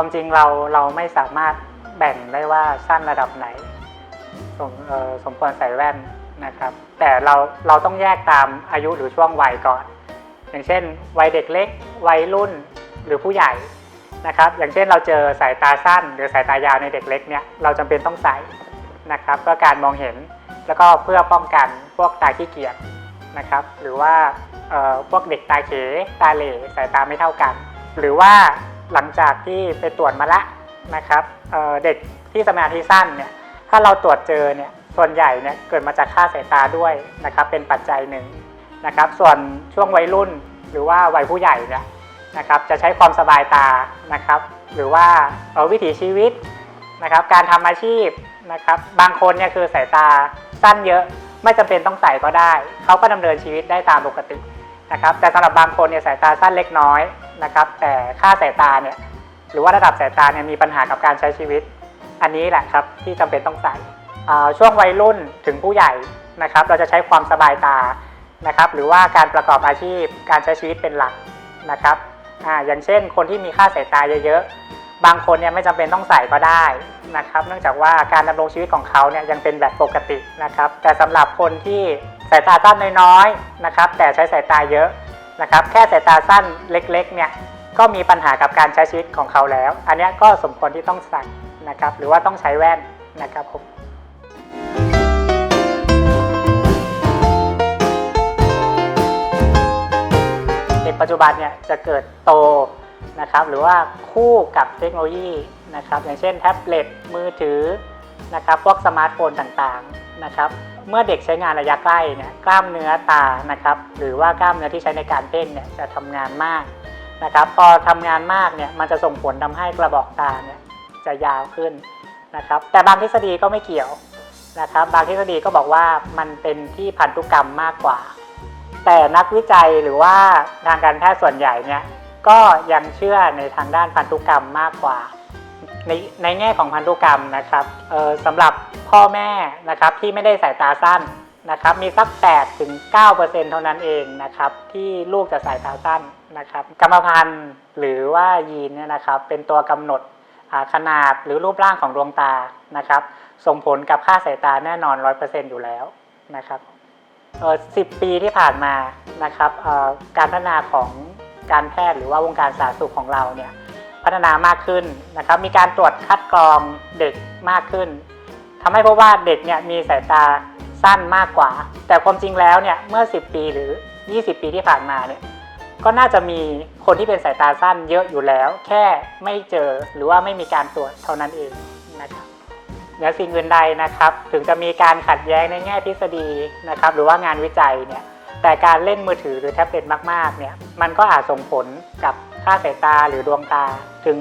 ความจริงเราเราไม่สามารถแบ่งได้ว่าสั้นระดับไหน สมสมควรใส่แว่นนะครับ แต่เราเราต้องแยกตามอายุหรือช่วงวัยก่อน อย่างเช่น วัยเด็กเล็ก วัยรุ่นหรือผู้ใหญ่นะครับ อย่างเช่นเราเจอสายตาสั้น หรือสายตายาวในเด็กเล็กเนี่ยเราจำเป็นต้องใส่นะครับเพื่อการมองเห็นแล้วก็เพื่อป้องกันพวกตาขี้เกียจนะครับ หรือว่าพวกเด็กตาเขตาเหล่สายตาไม่เท่ากัน หรือว่า หลังจากที่ไปตรวจมาละนะครับเเด็กที่สมาธิสั้นเนี่ยถ้าเราตรวจเจอเนี่ยส่วนใหญ่เนี่ยเกิดมาจากค่าสายตาด้วยนะครับเป็นปัจจัยหนึ่งนะครับส่วนช่วงวัยรุ่นหรือว่าวัยผู้ใหญ่เนี่ยนะครับจะใช้ความสบายตานะครับหรือว่าเอ่อวิถีชีวิตนะครับการทำอาชีพนะครับบางคนเนี่ยคือสายตาสั้นเยอะไม่จำเป็นต้องใส่ก็ได้ เขาก็ดำเนินชีวิตได้ตามปกตินะครับแต่สำหรับบางคนเนี่ยสายตาสั้นเล็กน้อย นะครับแต่ค่าสายตาเนี่ยหรือว่าระดับสายตาเนี่ยมีปัญหากับการใช้ชีวิต อันนี้แหละครับที่จำเป็นต้องใส่ช่วงวัยรุ่นถึงผู้ใหญ่นะครับเราจะใช้ความสบายตานะครับหรือว่าการประกอบอาชีพการใช้ชีวิตเป็นหลักนะครับออย่างเช่น คนที่มีค่าสายตาเยอะๆ บางคนเนี่ยไม่จำเป็นต้องใส่ก็ได้นะครับเนื่องจากว่าการดำรงชีวิตของเขาเนี่ยยังเป็นแบบปกตินะครับแต่สำหรับคนที่สายตาสั้นน้อยๆนะครับแต่ใช้สายตาเยอะ นะครับแค่สายตาสั้นเล็กๆเนี่ยก็มีปัญหากับการใช้ชีวิตของเขาแล้ว อันนี้ก็สมควรที่ต้องใส่นะครับหรือว่าต้องใช้แว่นนะครับผมเด็กปัจจุบันเนี่ยจะเกิดโตนะครับหรือว่าคู่กับเทคโนโลยีนะครับอย่างเช่นแท็บเล็ตมือถือ นะครับพวกสมาร์ทโฟนต่างๆนะครับเมื่อเด็กใช้งานระยะใกล้เนี่ยกล้ามเนื้อตานะครับหรือว่ากล้ามเนื้อที่ใช้ในการเพ่งเนี่ยจะทำงานมากนะครับพอทำงานมากเนี่ยมันจะส่งผลทำให้กระบอกตาเนี่ยจะยาวขึ้นนะครับแต่บางทฤษฎีก็ไม่เกี่ยวนะครับบางทฤษฎีก็บอกว่ามันเป็นที่พันธุกรรมมากกว่า แต่นักวิจัยหรือว่าทางการแพทย์ส่วนใหญ่เนี่ยก็ยังเชื่อในทางด้านพันธุกรรมมากกว่า ในในแง่ของพันธุกรรมนะครับเออสำหรับพ่อแม่นะครับที่ไม่ได้สายตาสั้นนะครับมีสัก8ถึง9%เท่านั้นเองนะครับที่ลูกจะสายตาสั้นนะครับกรรมพันธุ์หรือว่ายีนเนี่ยนะครับเป็นตัวกำหนดขนาดหรือรูปร่างของดวงตานะครับส่งผลกับค่าสายตาแน่นอน 100%อยู่แล้วนะครับเอ่อ10ปีที่ผ่านมานะครับการพัฒนาของการแพทย์หรือว่าวงการสาธารณสุขของเราเนี่ย พัฒนามากขึ้นนะครับ มีการตรวจคัดกรองเด็กมากขึ้นทำให้พบว่าเด็กเนี่ยมีสายตาสั้นมากกว่า แต่ความจริงแล้วเนี่ยเมื่อ 10 ปีหรือ 20 ปีที่ผ่านมาเนี่ยก็น่าจะมีคนที่เป็นสายตาสั้นเยอะอยู่แล้ว แค่ไม่เจอหรือว่าไม่มีการตรวจเท่านั้นเองนะครับเหนือสิ่งอื่นใดนะครับ ถึงจะมีการขัดแย้งในแง่ทฤษฎีนะครับ หรือว่างานวิจัยเนี่ยแต่การเล่นมือถือหรือแท็บเล็ตมากๆเนี่ยมันก็อาจส่งผลกับ ค่าสายตาหรือดวงตาถึง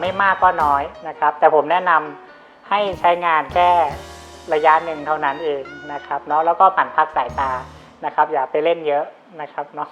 ไม่มากก็น้อยนะครับ แต่ผมแนะนำให้ใช้งานแค่ระยะหนึ่งเท่านั้นเองนะครับเนาะแล้วก็ผันพักสายตานะครับ อย่าไปเล่นเยอะนะครับเนาะ